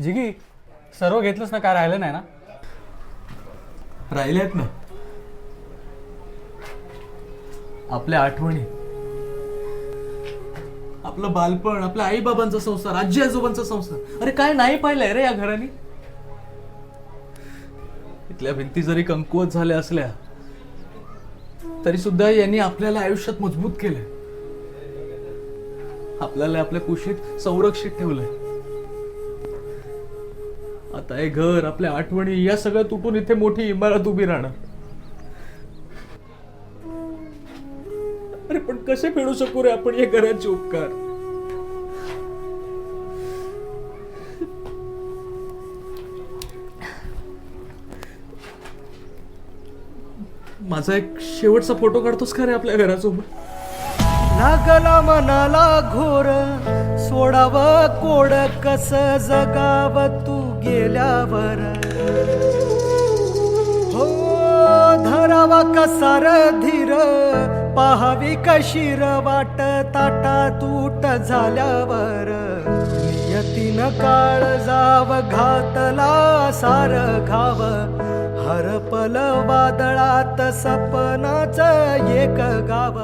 जिगी सर्व घेतलंच ना काय राहिलं नाही ना? राहिल्यात ना. आपल्या आठवणी. आपलं बालपण आपल्या आई बाबांचा संसार आजी आजोबांचा संसार. अरे काय नाही पाहिलंय रे या घराने? इथल्या भिंती जरी कमकुवत झाल्या असल्या तरी सुद्धा यांनी आपल्याला आयुष्यात मजबूत केलंय. आपल्याला आपल्या कुशीत संरक्षित ठेवलंय. आता हे घर आपल्या आठवणी या सगळं तुटून इथे मोठी इमारत उभी राहणार. अरे पण कसे फेडू शकू रे आपण या घराचे उपकार? माझा एक शेवटचा फोटो काढतोस का रे आपल्या घरासोबत लागला मनाला घोर. सोडाव कोड कस जगाव तू गेल्यावर. हो धरावा कसार धीर पाहावी कशीर वाट ताटा तूट झाल्यावर. नियतीन काळ जाव घातला सार घाव. हरपल वादळात सपनाच एक गाव.